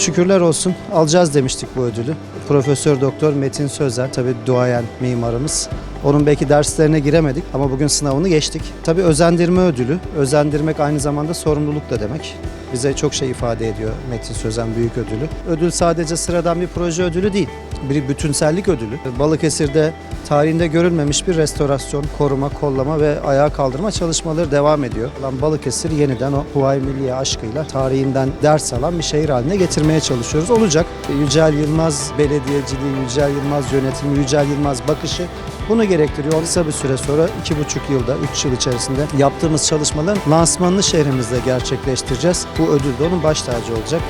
şükürler olsun alacağız demiştik bu ödülü. Profesör Doktor Metin Sözer tabii duayen mimarımız. Onun belki derslerine giremedik ama bugün sınavını geçtik. Tabii özendirme ödülü. Özendirmek aynı zamanda sorumluluk da demek. Bize çok şey ifade ediyor Metin Sözen Büyük Ödülü. Ödül sadece sıradan bir proje ödülü değil. Bir bütünsellik ödülü. Balıkesir'de tarihinde görülmemiş bir restorasyon, koruma, kollama ve ayağa kaldırma çalışmaları devam ediyor. Lan Balıkesir yeniden o Huay Milliye aşkıyla tarihinden ders alan bir şehir haline getirmeye çalışıyoruz. Olacak. Yücel Yılmaz belediyeciliği, Yücel Yılmaz yönetimi, Yücel Yılmaz bakışı bunu gerektiriyor. Kısa bir süre sonra iki buçuk yılda, üç yıl içerisinde yaptığımız çalışmaların lansmanını şehrimizde gerçekleştireceğiz. Bu ödül de onun baş tacı olacak.